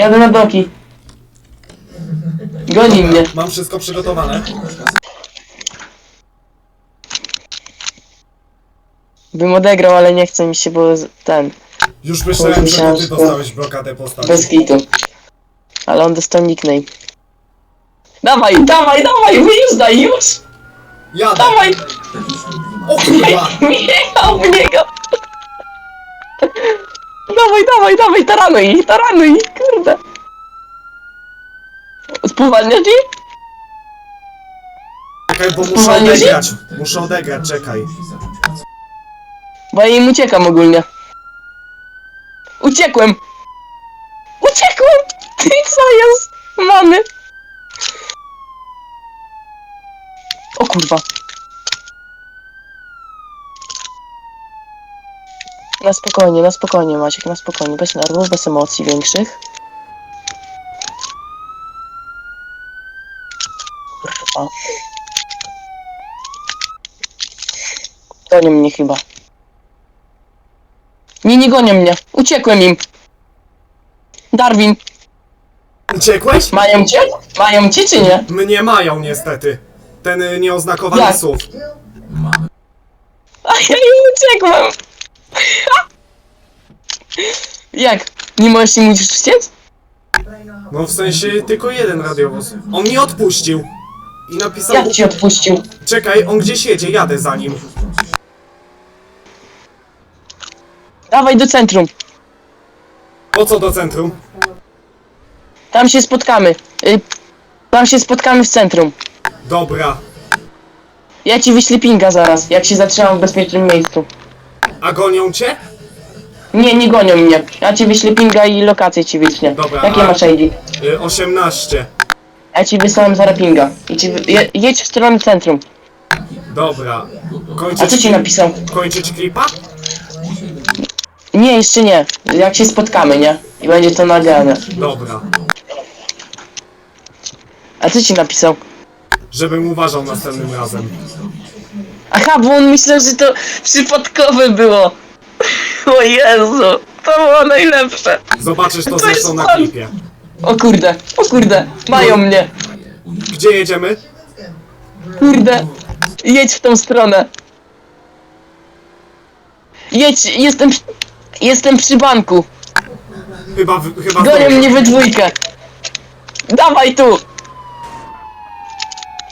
Jadę na doki. Goni mnie. Mam wszystko przygotowane. Bym odegrał, ale nie chce mi się, bo z- ten, Już myślałem, że ty dostałeś blokadę postaci. bez kitu. Ale on dostał nickname. Dawaj, dawaj, dawaj, wyjeżdżaj już! Jadę! Dawaj! O kurwa! Jechał w niego! Dawaj, dawaj, dawaj, taranuj ich, taranuj ich, kurde! Spowalnia ci? Czekaj, bo muszę odegrać. Muszę odegrać, czekaj. Bo ja im uciekam ogólnie. Uciekłem! Uciekłem! Ty co jest? Mamy! O kurwa. Na spokojnie, na spokojnie Maciek, na spokojnie, bez nerwów, bez emocji większych. Kurwa. Gonią mnie chyba. Nie, nie gonią mnie. Uciekłem im. Darwin, Uciekłeś? mają cię? Mają cię czy nie? Mnie mają niestety. Ten y, nieoznakowany Jak? SUV. A ja im uciekłem. Jak? Nie możesz im uciec? No w sensie tylko jeden radiowóz. On mi odpuścił. I napisał... Jak ci odpuścił? Czekaj, on gdzieś jedzie, jadę za nim. Dawaj do centrum. Po co do centrum? Tam się spotkamy. Y, Tam się spotkamy w centrum. Dobra. Ja ci wyślę pinga zaraz, jak się zatrzymam w bezpiecznym miejscu. A gonią cię? Nie, nie gonią mnie. Ja ci wyślę pinga i lokację ci wyślę. Dobra, Jakie a- masz ID? Y, 18. Ja ci wysłałem zaraz pinga. I ci wy... je, jedź w stronę centrum. Dobra. A co ci napisał? kończyć klipa? Nie, jeszcze nie. Jak się spotkamy, nie? I będzie to nagrane. Dobra. A co ci napisał? Żebym uważał następnym razem. Aha, bo on myślał, że to przypadkowe było. O Jezu, to było najlepsze. Zobaczysz to To zresztą na klipie. O kurde, o kurde, mają mnie. Gdzie jedziemy? Kurde, jedź w tą stronę. Jedź, jestem, jestem przy banku. Chyba, w- chyba Gonią mnie we dwójkę. Dawaj tu.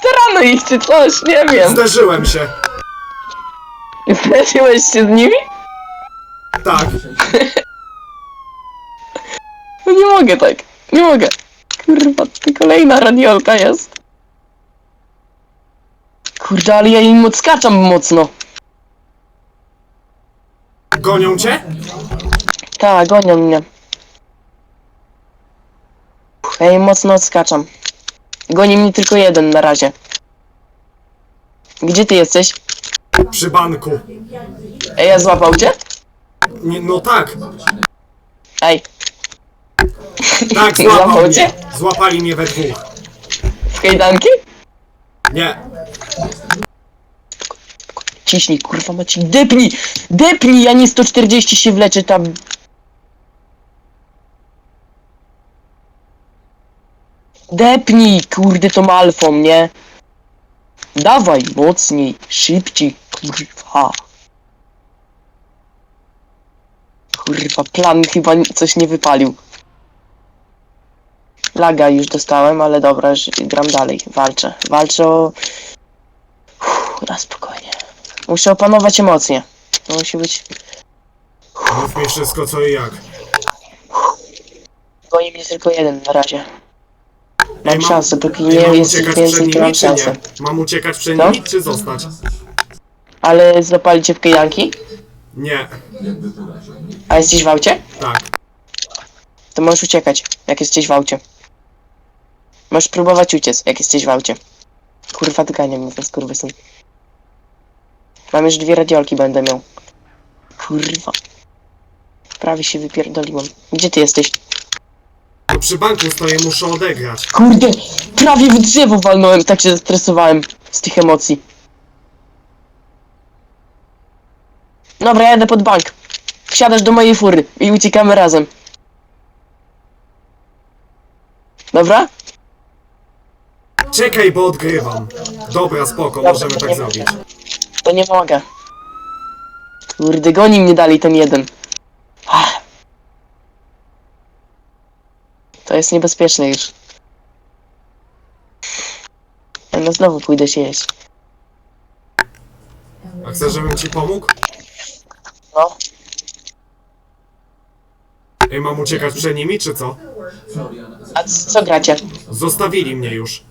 Taranuj ich czy coś, nie wiem. Zderzyłem się. Zderzyłeś się z nimi? Tak. No nie mogę tak, nie mogę. Kurwa, ty kolejna radiolka jest. Kurde, ale ja im odskaczam mocno. Gonią cię? Tak, gonią mnie. Ja im mocno odskaczam. Goni mnie tylko jeden na razie. Gdzie ty jesteś? Przy banku. Ej, ja złapał cię? Nie, no tak. Ej, Tak, Złapał złapał mnie. cię? Złapali mnie we dwóch. w kajdanki? Nie. Ciśnij, kurwa macie. Depnij! Depnij, ja nie 140 się wleczy tam. Depnij, kurde, tą alfą, nie? Dawaj, mocniej, szybciej, kurwa. Kurwa, plan chyba coś nie wypalił. Laga już dostałem, ale dobra, gram dalej, walczę. Walczę o... Uff, na spokojnie. Muszę opanować emocje. To musi być... Mów mi wszystko co i jak. Goni mnie tylko jeden na razie. Mam Ej, szansę, póki nie mam jest uciekać przed więcej, to mam czy szansę. nie? Mam uciekać przed Co? nimi czy zostać? Ale złapali cię w kajdanki? Nie. A jesteś w aucie? Tak. To możesz uciekać, jak jesteś w aucie. Możesz próbować uciec, jak jesteś w aucie. Kurwa, dogania mnie ten skurwysyn. Mam już dwie radiolki będę miał. Kurwa. Prawie się wypierdoliłem. Gdzie ty jesteś? No przy banku stoję, muszę odegrać. Kurde, prawie w drzewo walnąłem, tak się zestresowałem z tych emocji. Dobra, jadę pod bank. Wsiadasz do mojej fury i uciekamy razem. Dobra? Czekaj, bo odgrywam. Dobra, spoko, możemy tak zrobić. To nie mogę. Kurde, goni mnie dali ten jeden. Ach. To jest niebezpieczne już. Ja no znowu pójdę się jeść. A chcesz, żebym ci pomógł? No. Ej, mam uciekać przed nimi, czy co? A c- co gracie? Zostawili mnie już.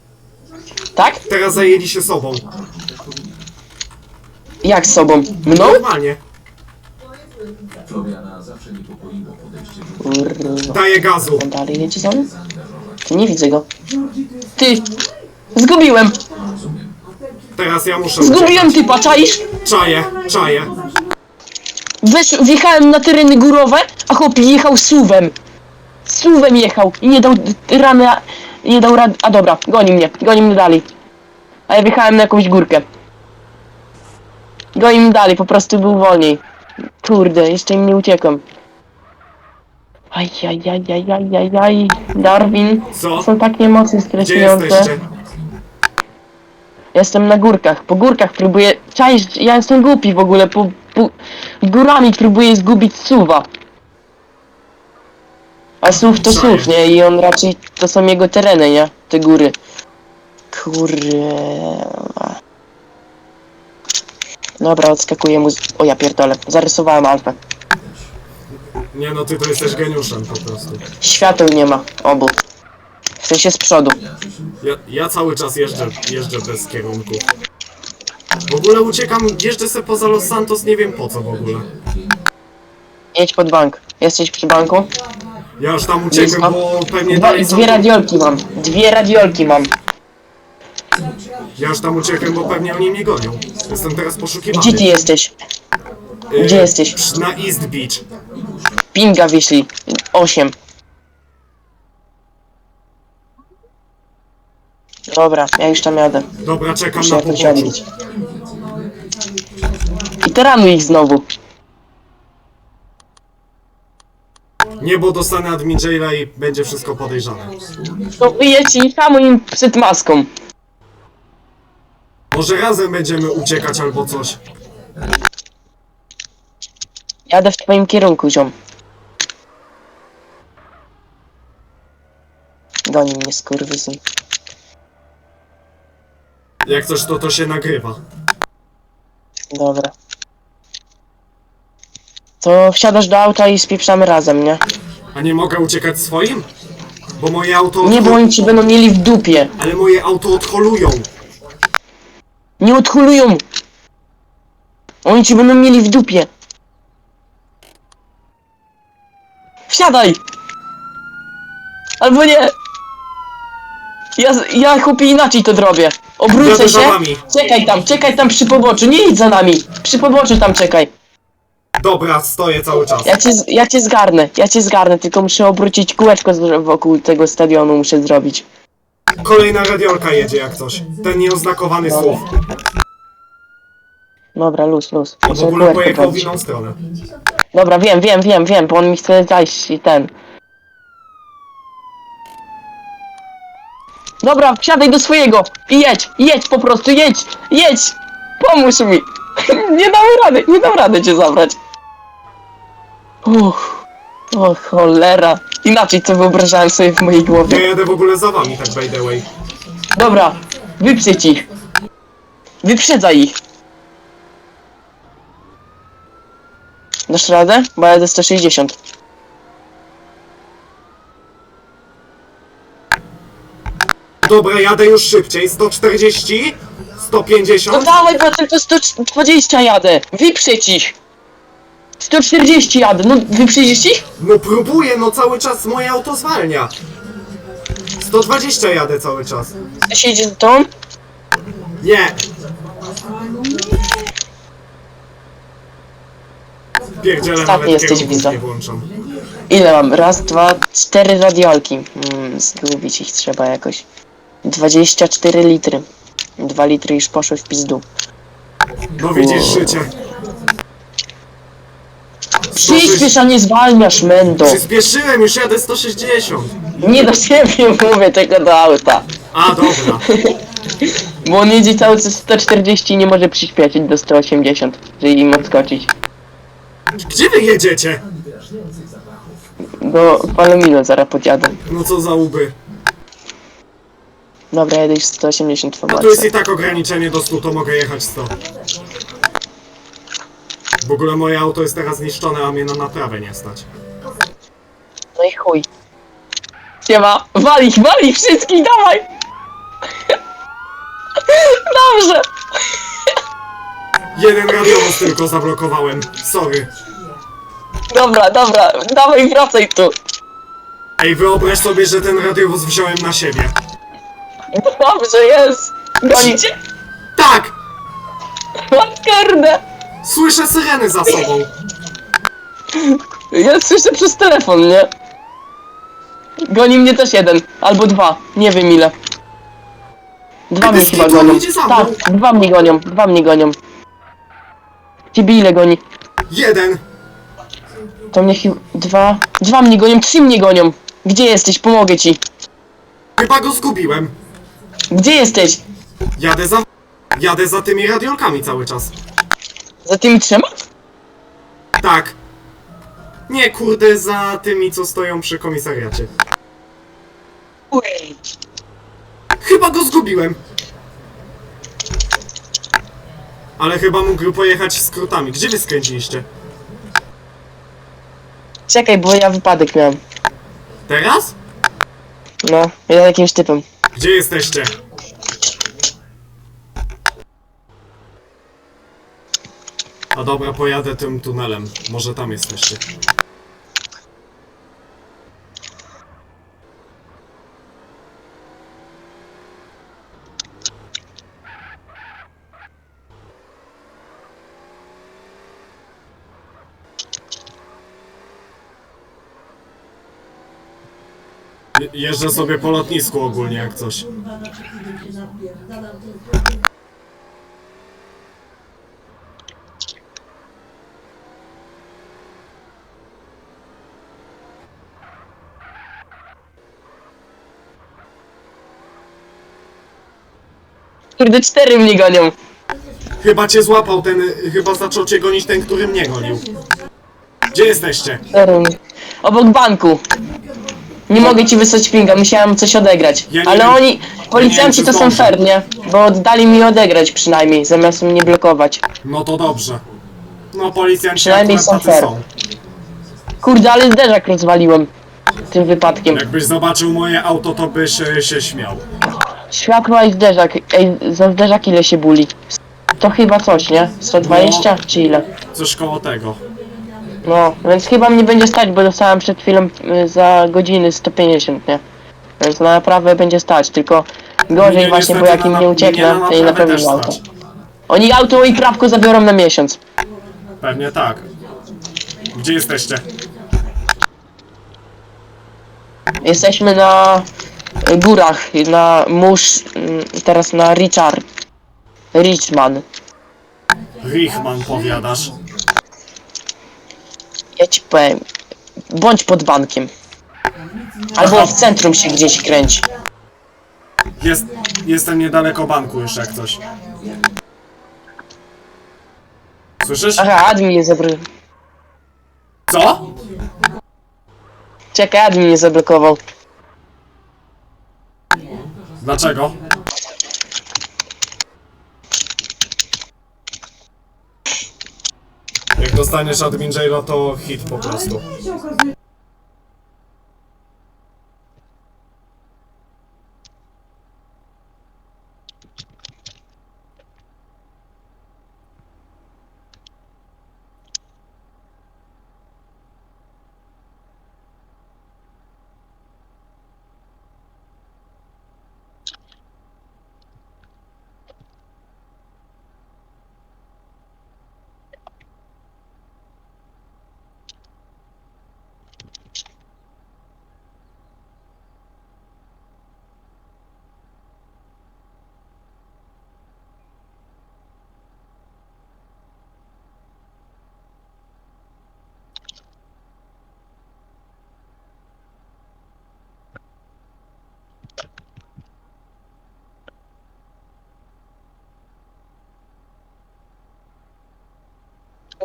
Tak? Teraz zajęli się sobą. Jak z sobą? Mną? Normalnie. Kurwa. Daję gazu. On dalej jedzie za mną? Ty nie widzę go. Ty! Zgubiłem! Teraz ja muszę Zgubiłem typa, czaisz? Czaję, czaję. Wesz, wjechałem na tereny górowe, a chłop jechał suwem. Suwem jechał i nie dał rany, a- nie dał rady. A dobra, goni mnie, goni mnie dalej. A ja wjechałem na jakąś górkę. Goni mnie dalej, po prostu był wolniej. Kurde, jeszcze im nie uciekłem. Ajajajajajajaj, Darwin. Co? Są tak emocje Gdzie stresujące. jesteście? Jestem na górkach, po górkach próbuję. Cześć, ja jestem głupi w ogóle, po, górami próbuję zgubić suwa. A suw to suw, nie? I on raczej to są jego tereny, nie? Te góry. Kurwa. Dobra, odskakuję mu. Z... O ja pierdolę, zarysowałem alfę. Nie no, ty to jesteś geniuszem po prostu. Świateł nie ma, obu. W sensie z przodu. Ja, ja cały czas jeżdżę, jeżdżę bez kierunku. W ogóle uciekam, jeżdżę se poza Los Santos, nie wiem po co w ogóle. Jedź pod bank. Jesteś przy banku? Ja już tam uciekłem, Blisko. bo pewnie Dwa, dalej są... dwie radiolki mam. Dwie radiolki mam. Ja już tam uciekłem, bo pewnie oni mnie gonią. Jestem teraz poszukiwany. Gdzie ty jesteś? Y, gdzie jesteś? przy- Na East Beach. Pinga wyszli. 8. Dobra, ja już tam jadę. Dobra, czekam Muszę na jakoś poboczu. odbić. I ich znowu. Nie, bo dostanę admin jaila i będzie wszystko podejrzane. To wyjedź i hamuj im przed maską. Może razem będziemy uciekać albo coś. Jadę w twoim kierunku, ziom. Goni mnie skurwysyn. Jak coś, to to się nagrywa. Dobra. To wsiadasz do auta i spieprzamy razem, nie? A nie mogę uciekać swoim? Bo moje auto... Nie, bo odhol- oni ci będą mieli w dupie. Ale moje auto odholują. Nie odhulują! Oni ci będą mieli w dupie. Wsiadaj! Albo nie! Ja, z- ja chłopie inaczej to zrobię. Obrócę się. wami. Czekaj tam, czekaj tam przy poboczu, nie idź za nami. Przy poboczu tam czekaj. Dobra, stoję cały czas. Ja cię, z- ja cię zgarnę, ja cię zgarnę, tylko muszę obrócić kółeczko z- wokół tego stadionu, muszę zrobić. Kolejna radiolka jedzie jak coś. Ten nieoznakowany słów. Dobra, luz, luz. On w Muszę ogóle kółeczko pojechał w zrobić. inną stronę. Dobra, wiem, wiem, wiem, wiem, bo on mi chce zajść i ten. Dobra, wsiadaj do swojego i jedź, jedź po prostu, jedź, jedź! Pomóż mi! nie dam rady, nie dam rady cię zabrać. Uff, o cholera. Inaczej to wyobrażałem sobie w mojej Ja głowie. jadę w ogóle za wami, tak by the way. Dobra, wyprzedź ich. Wyprzedzaj ich. Dasz radę? Bo ja jadę 160. Dobra, jadę już szybciej. 140? No 150? dawaj, bo tylko 120 jadę. Wyprzedź ich. 140 jadę, no wyprzedzisz ich? No próbuję, no cały czas moje auto zwalnia. 120 jadę cały czas. Ktoś jedzie z tą? Nie! Pierdziele Ostatni nawet jesteś, kierunków widzę. nie włączam. Ile mam? Raz, dwa, cztery radiolki. Hmm, zgubić ich trzeba jakoś. 24 litry. 2 litry już poszły w pizdu. No widzisz życie. Przyspiesz, a nie zwalniasz, Mendo. Przyspieszyłem, już jadę 160. Nie do siebie mówię, tylko do auta. A, dobra. Bo on jedzie cały czas 140 i nie może przyspieszyć do 180, żeby im odskoczyć. Gdzie wy jedziecie? Do Palomino zaraz podjadę. No co za łby. Dobra, jedę już 180 w A tu jest i tak ograniczenie do 100, to mogę jechać 100. W ogóle moje auto jest teraz zniszczone, a mnie na naprawę nie stać. No i chuj. Siema, wali, wali wszystkich, dawaj! Dobrze! Jeden radiowóz tylko zablokowałem. Sorry. Dobra, dobra, dawaj, wracaj tu. Ej, wyobraź sobie, że ten radiowóz wziąłem na siebie. Dobrze, jest. Gonicie? Tak! Kurde! Słyszę syreny za sobą. Ja słyszę przez telefon, nie? Goni mnie też jeden, albo dwa, nie wiem ile. Dwa mnie chyba gonią. idzie za mną. Tak, dwa mnie gonią, dwa mnie gonią. Ciebie ile goni? Jeden. To mnie chyba... Dwa... Dwa mnie gonią, trzy mnie gonią. Gdzie jesteś? Pomogę ci. Chyba go zgubiłem. Gdzie jesteś? Jadę za... Jadę za tymi radiolkami cały czas. Za tymi trzema? Tak. Nie, kurde, za tymi, co stoją przy komisariacie. Ujej. Chyba go zgubiłem. Ale chyba mógł pojechać skrótami. Gdzie wy skręciliście? Czekaj, bo ja wypadek miałem. Teraz? No, ja jakimś typem. Gdzie jesteście? A dobra, pojadę tym tunelem. Może tam jesteście. Jeżdżę sobie po lotnisku ogólnie jak coś. Kurde, cztery mnie gonią. Chyba cię złapał ten, chyba zaczął cię gonić ten, który mnie gonił. Gdzie jesteście? Cztery. Obok banku. Nie mogę ci wysłać pinga, musiałem coś odegrać. Ja nie Ale wiem- oni, policjanci czy to są zdążę. fair, nie? Bo oddali mi odegrać przynajmniej, zamiast mnie blokować. No to dobrze. No policjanci Przynajmniej akurat są tacy fair. są. Kurde, ale zderzak rozwaliłem tym wypadkiem. Jakbyś zobaczył moje auto, to byś e, się śmiał. Światła i zderzak. Ej, za zderzak ile się buli? To chyba coś, nie? 120 No. czy ile? Coś koło tego. No, więc chyba mnie będzie stać, bo dostałem przed chwilą y, za godziny 150, nie? Więc na naprawę będzie stać, tylko gorzej Mnie właśnie, bo niestety jak im na- nie mnie ucieknę, na to nie naprawę też auto. stać. Oni auto i prawko zabiorą na miesiąc. Pewnie tak. Gdzie jesteście? Jesteśmy na y, górach, na Musz, y, teraz na Richard. Richman. Richman powiadasz. Ja ci powiem, bądź pod bankiem. Albo w centrum się gdzieś kręci. Jest, jestem niedaleko banku już jak coś. Słyszysz? Aha, admin mnie zablokował. Co? Czekaj, admin mnie zablokował. Dlaczego? Dostaniesz admin jaila, to hit po prostu.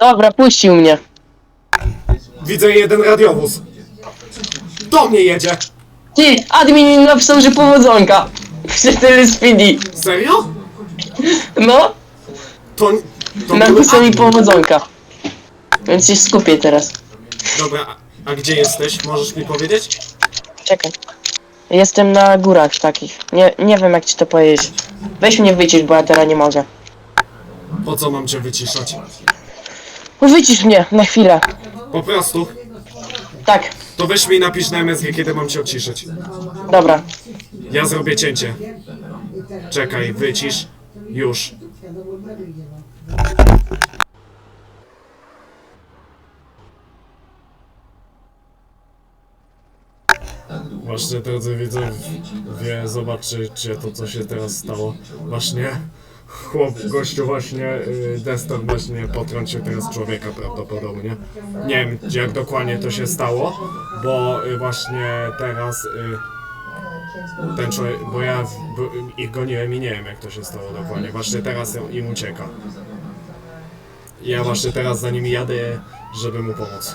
Dobra, puścił mnie. Widzę jeden radiowóz. Do mnie jedzie. Ty, admin mi napisał, że powodzonka. To jest PD. Serio? No, To... to był napisał mi admin. powodzonka. Więc się skupię teraz. Dobra, a, a gdzie jesteś? Możesz mi powiedzieć? Czekaj. Jestem na górach takich. Nie, nie wiem jak ci to powiedzieć. Weź mnie wycisz, bo ja teraz nie mogę. Po co mam cię wyciszać? Wycisz mnie na chwilę. Po prostu. Tak, To weź mi i napisz na MSG, kiedy mam cię odciszyć. dobra. Ja zrobię cięcie. Czekaj, wycisz. Już. Właśnie, drodzy widzowie, zobaczycie to, co się teraz stało. Właśnie, chłop, gościu właśnie, y, właśnie potrącił teraz człowieka prawdopodobnie. Nie wiem, jak dokładnie to się stało, bo y, właśnie teraz... Y, ten człowiek, bo ja ich goniłem i nie wiem jak to się stało dokładnie. Właśnie teraz im ucieka. Ja właśnie teraz za nimi jadę, żeby mu pomóc.